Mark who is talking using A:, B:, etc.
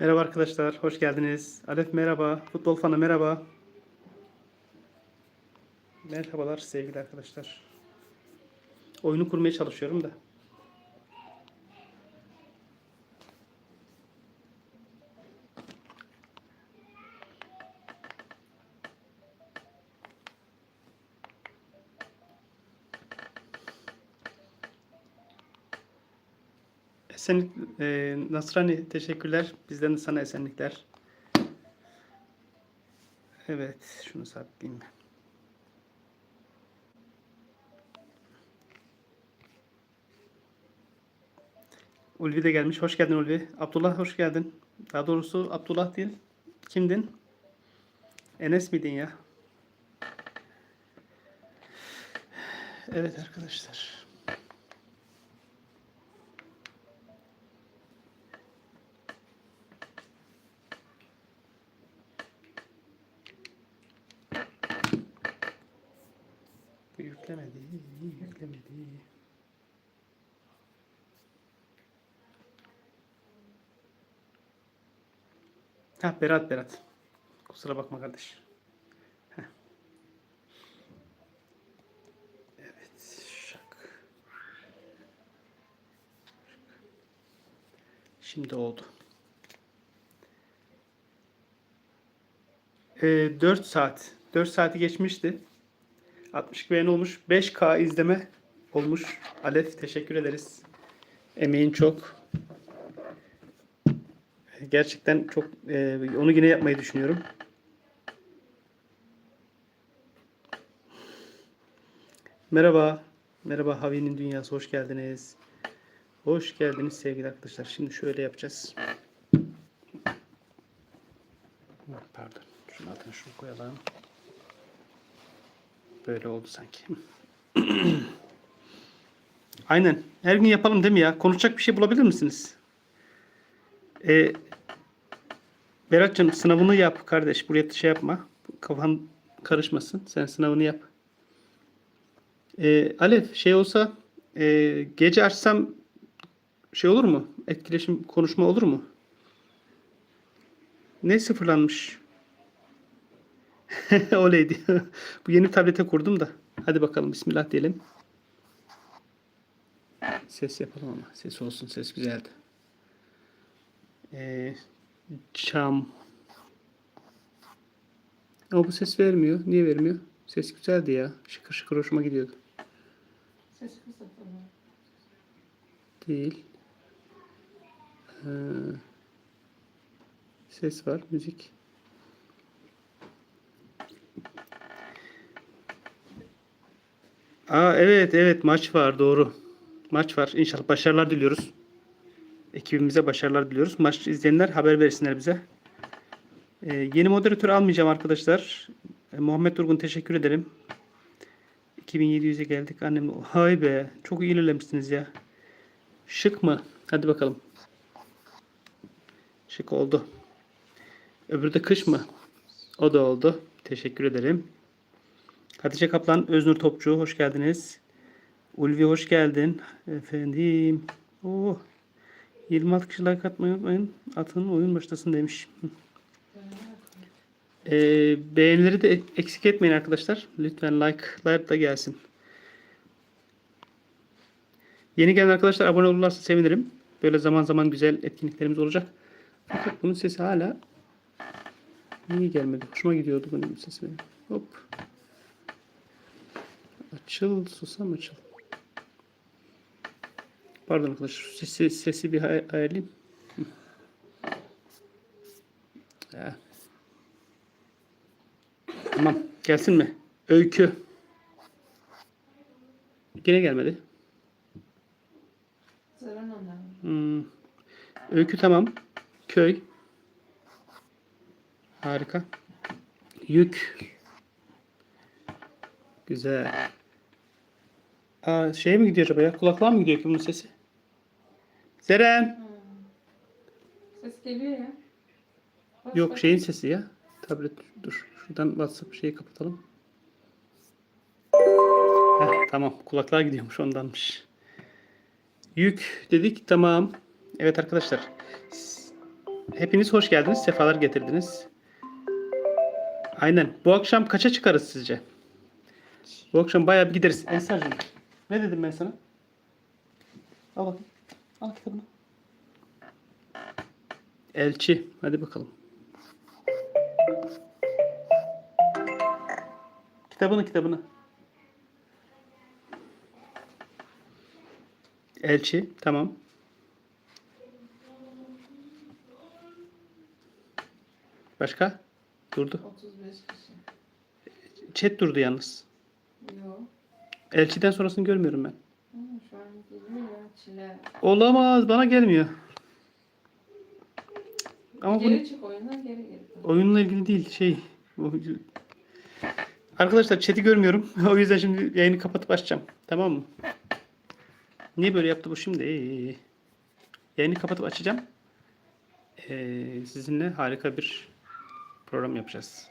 A: Merhaba arkadaşlar, hoş geldiniz. Alef merhaba, futbol fanı merhaba. Merhabalar sevgili arkadaşlar. Oyunu kurmaya çalışıyorum da. Esenlik, e, Nasrani teşekkürler. Bizden de sana esenlikler. Evet, şunu saklayayım. Ulvi de gelmiş. Hoş geldin Ulvi. Abdullah hoş geldin. Daha doğrusu Abdullah değil. Kimdin? Enes miydin ya? Evet arkadaşlar. Bu yüklemedi, yüklemedi. Ha Berat Berat. Kusura bakma kardeş. Evet. Şimdi oldu. Ee, 4 saat. 4 saati geçmişti. 62 beğeni olmuş. 5K izleme olmuş. Alef teşekkür ederiz. Emeğin çok. Gerçekten çok e, onu yine yapmayı düşünüyorum. Merhaba. Merhaba Havi'nin dünyası hoş geldiniz. Hoş geldiniz sevgili arkadaşlar. Şimdi şöyle yapacağız. Pardon. Şunun altına şunu koyalım. Böyle oldu sanki. Aynen. Her gün yapalım değil mi ya? Konuşacak bir şey bulabilir misiniz? Ee, Berat'cığım sınavını yap kardeş. Buraya şey yapma. Kafan karışmasın. Sen sınavını yap. Ee, Alef şey olsa e, gece açsam şey olur mu? Etkileşim konuşma olur mu? Ne sıfırlanmış? Oley diyor. Bu yeni tablete kurdum da. Hadi bakalım bismillah diyelim. Ses yapalım ama. Ses olsun. Ses güzeldi. Ee, çam. Ama bu ses vermiyor. Niye vermiyor? Ses güzeldi ya. Şıkır şıkır hoşuma gidiyordu.
B: Ses kısıtlı.
A: Değil. Ee, ses var. Müzik. Aa evet evet maç var doğru. Maç var. İnşallah başarılar diliyoruz. Ekibimize başarılar diliyoruz. Maç izleyenler haber versinler bize. Ee, yeni moderatör almayacağım arkadaşlar. Ee, Muhammed Durgun teşekkür ederim. 2700'e geldik annem. Hay be çok ilerlemişsiniz ya. Şık mı? Hadi bakalım. Şık oldu. Öbürü de kış mı? O da oldu. Teşekkür ederim. Hatice Kaplan, Öznur Topçu hoş geldiniz. Ulvi hoş geldin. Efendim. Oh. 26 kişi like atmayı. Atın oyun başlasın demiş. Ee, beğenileri de eksik etmeyin arkadaşlar. Lütfen like'lar da gelsin. Yeni gelen arkadaşlar abone olurlarsa sevinirim. Böyle zaman zaman güzel etkinliklerimiz olacak. Fakat bunun sesi hala niye gelmedi? Hoşuma gidiyordu bunun sesi benim. Hop. Açıl susam açıl. Pardon arkadaşlar. Sesi, sesi bir ay- ayarlayayım. Ya. Tamam. Gelsin mi? Öykü. Yine gelmedi. Hmm. Öykü tamam. Köy. Harika. Yük. Güzel. Aa, şeye mi gidiyor acaba ya? Kulaklığa mı gidiyor ki bunun sesi?
B: Sesi Ses geliyor ya. Bas
A: Yok
B: bak.
A: şeyin sesi ya. Tablet dur. Şuradan WhatsApp şeyi kapatalım. Heh, tamam. Kulaklar gidiyormuş ondanmış. Yük dedik. Tamam. Evet arkadaşlar. Hepiniz hoş geldiniz. Sefalar getirdiniz. Aynen. Bu akşam kaça çıkarız sizce? Bu akşam bayağı bir gideriz. Ensar'cığım. Ne dedim ben sana? Al bakayım. Al kitabını. Elçi. Hadi bakalım. Kitabını kitabını. Elçi. Tamam. Başka? Durdu.
B: 35 kişi.
A: Chat durdu yalnız.
B: Yok.
A: Elçiden sonrasını görmüyorum ben.
B: Ama şu an geliyor ya. Çile.
A: Olamaz. Bana gelmiyor. Ama bu
B: Geri çık oyundan geri geri.
A: oyunla ilgili değil. Şey. bu- Arkadaşlar chat'i görmüyorum. O yüzden şimdi yayını kapatıp açacağım. Tamam mı? Niye böyle yaptı bu şimdi? Yayını kapatıp açacağım. Ee, sizinle harika bir program yapacağız.